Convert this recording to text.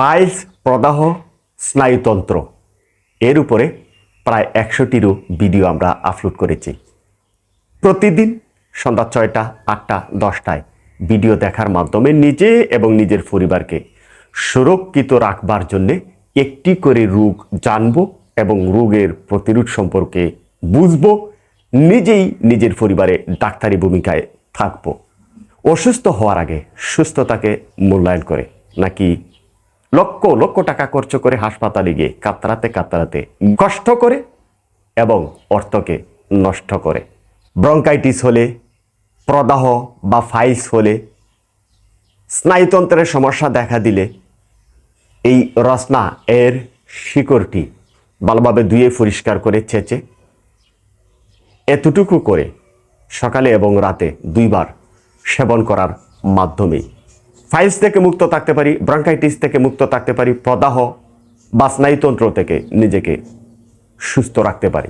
Piles, প্রদাহ, স্নায়ুতন্ত্র। এর উপরে প্রায় একশোটিরও ভিডিও আমরা আপলোড করেছি। প্রতিদিন সন্ধ্যা ছয়টা, আটটা, দশটায় ভিডিও দেখার মাধ্যমে নিজে এবং নিজের পরিবারকে সুরক্ষিত রাখবার জন্যে একটি করে রোগ জানব এবং রোগের প্রতিরোধ সম্পর্কে বুঝব, নিজেই নিজের পরিবারে ডাক্তারি ভূমিকায় থাকব। অসুস্থ হওয়ার আগে সুস্থতাকে মূল্যায়ন করে, নাকি লক্ষ লক্ষ টাকা খরচ করে হাসপাতালে গিয়ে কাতরাতে কাতরাতে কষ্ট করে এবং অর্থকে নষ্ট করে। ব্রঙ্কাইটিস হলে, প্রদাহ বা ফাইলস হলে, স্নায়ুতন্ত্রের সমস্যা দেখা দিলে এই রসনা এর শিকড়টি ভালোভাবে ধুয়ে পরিষ্কার করে ছেঁচে এতটুকু করে সকালে এবং রাতে দুইবার সেবন করার মাধ্যমে ফাইলস থেকে মুক্ত থাকতে পারি, ব্রাঙ্কাইটিস থেকে মুক্ত থাকতে পারি, প্রদাহ বা স্নায়ুতন্ত্র থেকে নিজেকে সুস্থ রাখতে পারি।